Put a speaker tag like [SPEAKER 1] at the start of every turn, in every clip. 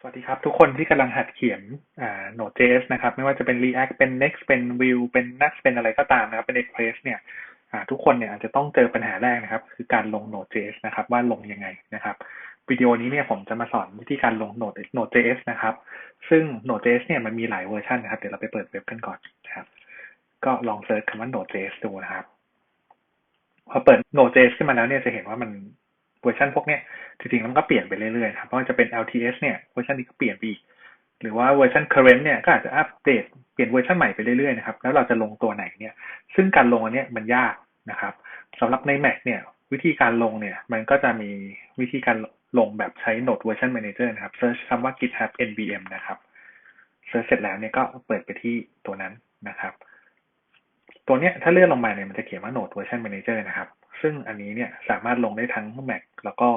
[SPEAKER 1] สวัสดีครับ ทุกคนที่กำลังหัดเขียนอ่า Node.js นะครับ ไม่ว่าจะเป็น React เป็น Next เป็น Vue เป็น Next เป็นอะไรก็ตามนะครับ เป็น Express เนี่ยอ่าทุกคนเนี่ยอาจจะต้องเจอปัญหาแรกนะครับ คือการลง Node.js นะครับ ว่าลงยังไงนะครับวิดีโอนี้เนี่ยผมจะมาสอนวิธีการลง Node Node.js นะครับ ซึ่ง Node.js เนี่ยมันมีหลายเวอร์ชันนะครับ เดี๋ยวเราไปเปิดเว็บกันก่อนนะครับ ก็ลองเซิร์ชคำว่า Node.js ดูนะครับ พอเปิด Node.js ขึ้นมาแล้วเนี่ยจะเห็นว่ามัน เวอร์ชันพวกเนี้ยจริงๆมันก็เปลี่ยนไปเรื่อยๆครับเพราะจะเป็น LTS เนี่ยเวอร์ชันนี้ก็เปลี่ยนไปอีกหรือว่าเวอร์ชัน current เนี่ยก็อาจจะอัปเดตเปลี่ยนเวอร์ชันใหม่ไปเรื่อยๆนะครับแล้วเราจะลงตัวไหนเนี่ย ซึ่งการลงอันเนี้ยมันยากนะครับสำหรับใน Mac เนี่ยวิธีการลงเนี่ยมันก็จะมีวิธีการลงแบบใช้ Node Version Manager นะครับเซิร์ชคำว่า GitHub nvm นะครับเซิร์ชเสร็จแล้วเนี่ยก็เปิดไปที่ตัวนั้นนะครับ ตัวเนี้ยถ้าเลื่อนลงมาเนี่ยมันจะเขียนว่า Node Version Manager นะครับ ซึ่งอันนี้เนี่ยสามารถลงได้ทั้ง Mac แล้วก็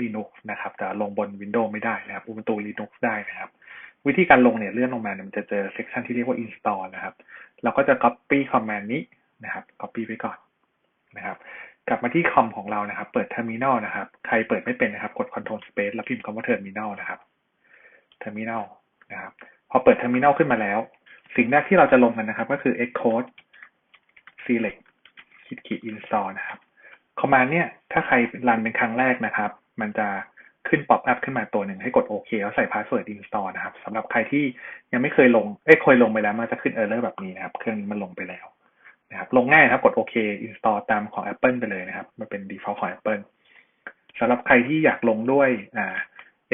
[SPEAKER 1] Linux นะครับ แต่ลงบน Windows ไม่ได้นะครับ Ubuntu Linux ได้นะครับ วิธีการลงเนี่ยเลื่อนลงมาเนี่ยมันจะเจอเซกชันที่เรียกว่า install นะครับ เราก็จะ copy command นี้นะครับ copy ไว้ก่อนนะครับกลับมาที่คอมของเรานะครับ เปิด terminal นะครับ ใครเปิดไม่เป็นนะครับ กด control space แล้วพิมพ์คำว่า terminal นะครับ terminal นะครับ พอเปิด terminal ขึ้นมาแล้ว สิ่งแรกที่เราจะลงกันนะครับ ก็คือ xcode select ขีดขีด install นะครับ คอมมานด์เนี่ย ถ้าใครรันเป็นครั้งแรกนะครับ มันจะขึ้นป๊อปอัพขึ้นมาตัวหนึ่งให้กดโอเคแล้วใส่พาสเวิร์ด install นะครับสำหรับใครที่ยังไม่เคยลงเอ้เคยลงไปแล้วมันจะขึ้นเออร์เลอร์แบบนี้นะครับ เครื่องนี้มันลงไปแล้วนะครับ ลงง่ายนะครับ กดโอเค install ตามของ Apple ไปเลยนะครับ มันเป็น default ของ Apple สำหรับใครที่อยากลงด้วยอ่า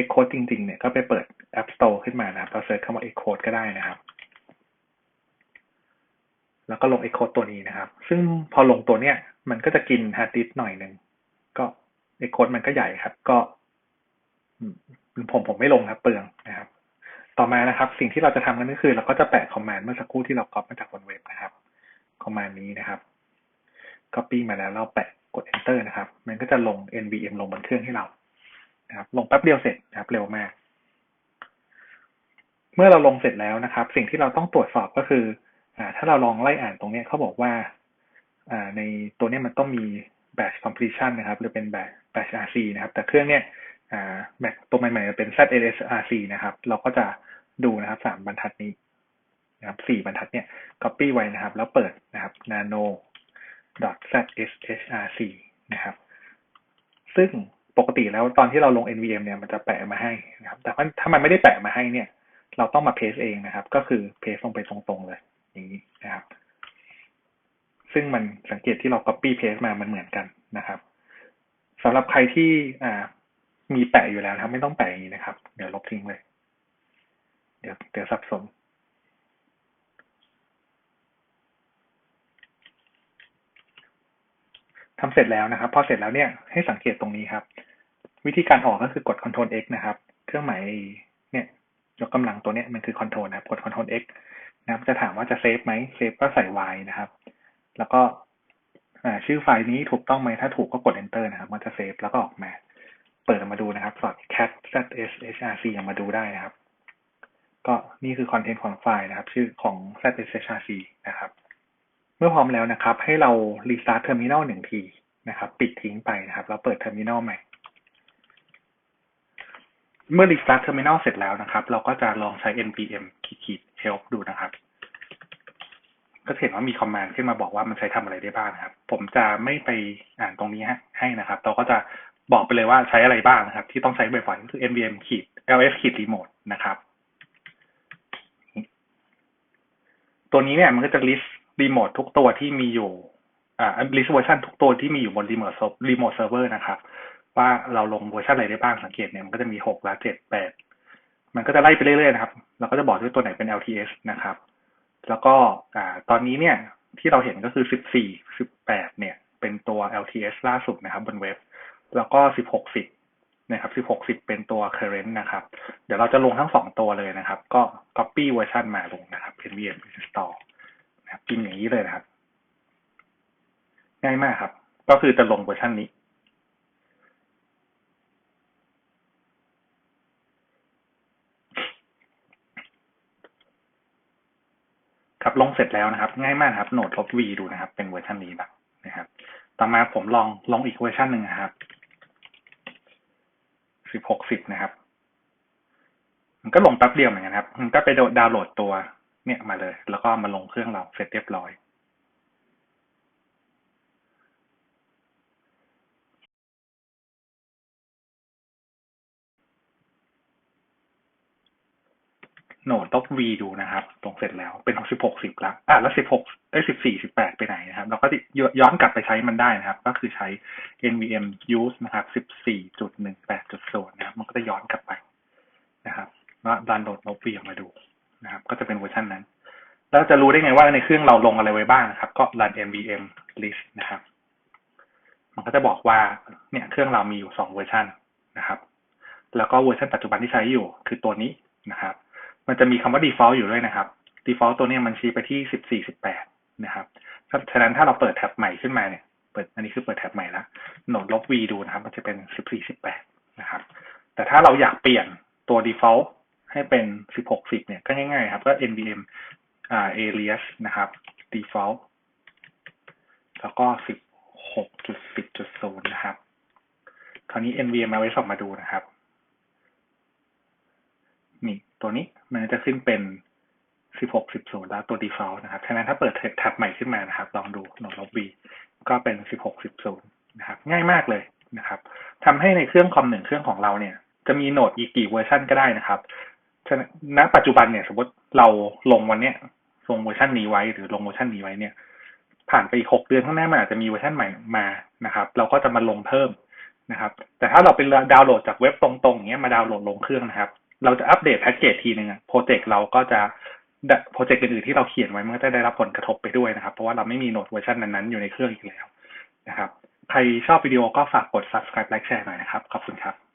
[SPEAKER 1] Xcode จริง ๆ เนี่ย ก็ไปเปิด App Store ขึ้นมานะครับเราเซิร์ชคำว่า Xcode ก็ได้นะครับ แล้วก็ลง Xcode ตัวนี้นะครับ ซึ่งพอลงตัวเนี้ยมันก็จะกินฮาร์ดดิสก์หน่อยหนึ่งก็ไอโค้ดมันก็ใหญ่ครับ ก็ผมผมไม่ลงครับ เปลืองนะครับ ต่อมานะครับ สิ่งที่เราจะทำกันก็คือ เราก็จะแปะคอมมานด์เมื่อสักครู่ที่เราก๊อปมาจากบนเว็บนะครับคอมมานด์นี้นะครับ copy มาแล้วเราแปะกด enter นะครับ มันก็จะลง nvm ลงบนเครื่องให้เรานะครับ ลงแป๊บเดียวเสร็จนะครับ เร็วมาก เมื่อเราลงเสร็จแล้วนะครับ สิ่งที่เราต้องตรวจสอบก็คือ อ่าถ้าเราลองไล่อ่านตรงนี้เขาบอกว่าอ่าในตัวนี้มันต้องมี batch completion นะครับ หรือเป็น batch batch rc นะครับ แต่เครื่องเนี้ยอ่าแ c ตัวใหม่ๆจะเป็น zlsrc นะครับ เราก็จะดูนะครับสามบรรทัดนี้นะครับสี่บรรทัดเนี่ย copy ไว้นะครับ แล้วเปิดนะครับ nano zshrc นะครับ ซึ่งปกติแล้วตอนที่เราลง nvm เนี่ยมันจะแปะมาให้นะครับ แต่ถ้ามันไม่ได้แปะมาให้เนี่ย เราต้องมาเพสเองนะครับ ก็คือเพสลงไปตรงๆเลย นี้นะครับ ซึ่งมันสังเกตที่เรา copy paste มามันเหมือนกันนะครับสำหรับใครที่มีแปะอยู่แล้วนะครับไม่ต้องแปะอย่างนี้นะครับ เดี๋ยวลบทิ้งเลย เดี๋ยวเดี๋ยวสับสนทำเสร็จแล้วนะครับ พอเสร็จแล้วเนี่ยให้สังเกตตรงนี้ครับ วิธีการออกก็คือกด Ctrl X นะครับ เครื่องหมายเนี่ยยกกำลังตัวเนี้ยมันคือ Ctrl นะครับ กด Ctrl X นะครับจะถามว่าจะเซฟไหมเซฟก็ใส่ Y นะครับ แล้วก็ชื่อไฟล์นี้ถูกต้องไหมถ้าถูกก็กด Enter นะครับ มันจะเซฟแล้วก็ออกมา เปิดมาดูนะครับสอด cat zshrc ยังมาดูได้นะครับ ก็นี่คือคอนเทนต์ของไฟล์นะครับ ชื่อของ zshrc นะครับ เมื่อพร้อมแล้วนะครับ ให้เรา restart terminal หนึ่งทีนะครับ ปิดทิ้งไปนะครับ แล้วเปิด terminal ใหม่ เมื่อ restart terminal เสร็จแล้วนะครับ เราก็จะลองใช้ npm ขีด help ดูนะครับ ก็เห็นว่ามีคอมมานด์ขึ้นมาบอกว่ามันใช้ทำอะไรได้บ้างนะครับ ผมจะไม่ไปอ่านตรงนี้ให้นะครับ เราก็จะบอกไปเลยว่าใช้อะไรบ้างนะครับ ที่ต้องใช้บ่อยๆก็คือ nvm ขีด ls ขีด remote นะครับ ตัวนี้เนี่ยมันก็จะ list remote ทุกตัวที่มีอยู่อ่า list version ทุกตัวที่มีอยู่บน remote remote server นะครับ ว่าเราลงเวอร์ชันอะไรได้บ้างสังเกตเนี่ยมันก็จะมีหกและเจ็ดแปดมันก็จะไล่ไปเรื่อยๆนะครับเราก็จะบอกด้วยตัวไหนเป็น LTS นะครับ แล้วก็ตอนนี้เนี่ยที่เราเห็นก็คือสิบสี่สิบแปดเนี่ย เป็นตัว LTS ล่าสุดนะครับบนเว็บ แล้วก็สิบหกสิบนะครับสิบหกสิบเป็นตัว current นะครับ เดี๋ยวเราจะลงทั้งสองตัวเลยนะครับ ก็ copy เวอร์ชันมาลงนะครับ nvm install นะครับพิมพ์อย่างนี้เลยนะครับ ง่ายมากครับ ก็คือจะลงเวอร์ชันนี้ ครับลงเสร็จแล้วนะครับ ง่ายมากครับโหนดลบ v ดูนะครับ เป็นเวอร์ชันนี้แบบนะครับ ต่อมาผมลองลองอีกเวอร์ชันหนึ่งนะครับสิบหกสิบนะครับ มันก็ลงแป๊บเดียวเหมือนกันครับ มันก็ไปดาวน์โหลดตัวเนี่ยมาเลย แล้วก็มาลงเครื่องเราเสร็จเรียบร้อย โหนดลบ v ดูนะครับ ตรงเสร็จแล้วเป็นสิบหกสิบละอะแล้วสิบหกเอ้สิบสี่สิบแปดไปไหนนะครับ เราก็ย้อนกลับไปใช้มันได้นะครับ ก็คือใช้ nvm use นะครับสิบสี่จุดหนึ่งแปดจุดศูนย์นะครับ มันก็จะย้อนกลับไปนะครับว่าดันโหลดลบ v ออกมาดูนะครับ ก็จะเป็นเวอร์ชันนั้น แล้วจะรู้ได้ไงว่าในเครื่องเราลงอะไรไว้บ้างนะครับ ก็ run nvm list นะครับ มันก็จะบอกว่าเนี่ยเครื่องเรามีอยู่สองเวอร์ชันนะครับ แล้วก็เวอร์ชันปัจจุบันที่ใช้อยู่คือตัวนี้นะครับ มันจะมีคำว่า default อยู่ด้วยนะครับ default ตัวนี้มันชี้ไปที่สิบสี่สิบแปดนะครับฉะนั้นถ้าเราเปิดแท็บใหม่ขึ้นมาเนี่ยเปิดอันนี้คือเปิดแท็บใหม่แล้วโหนดลบ v ดูนะครับ มันจะเป็นสิบสี่สิบแปดนะครับ แต่ถ้าเราอยากเปลี่ยนตัว default ให้เป็นสิบหกสิบเนี่ยก็ง่ายๆครับก็ nvm อ่า alias นะครับ default แล้วก็สิบหกจุดสิบจุดศูนย์นะครับ คราวนี้ nvm มาไว้ส่องมาดูนะครับ ตัวนี้มันจะขึ้นเป็นสิบหกสิบศูนย์แล้วตัว default นะครับฉะนั้นถ้าเปิดแท็บใหม่ขึ้นมานะครับ ลองดูโหนดลบ v ก็เป็นสิบหกสิบศูนะครับ ง่ายมากเลยนะครับทำให้ในเครื่องคอมหนึ่งเครื่องของเราเนี่ย จะมีโหนดอีกกี่เวอร์ชันก็ได้นะครับณปัจจุบันเนี่ยสมมติเราลงวันเนี้ยลงเวอร์ชันนี้ไว้หรือลงเวอร์ชันนี้ไว้เนี่ย ผ่านไปอีกหกเดือนข้างหน้ามันอาจจะมีเวอร์ชันใหม่มานะครับ เราก็จะมาลงเพิ่มนะครับ แต่ถ้าเราเป็นดาวน์โหลดจากเว็บตรงๆอย่างเงี้ยมาดาวน์โหลดลงเครื่องนะครับ เราจะอัปเดตแพ็กเกจทีนึงโปรเจกต์เราก็จะโปรเจกต์อื่นๆที่เราเขียนไว้มันก็จะได้รับผลกระทบไปด้วยนะครับ เพราะว่าเราไม่มีโน้ตเวอร์ชันนั้นๆ อยู่ในเครื่องอีกแล้วนะครับ ใครชอบวิดีโอก็ฝากกด subscribe และแชร์หน่อยนะครับ ขอบคุณครับ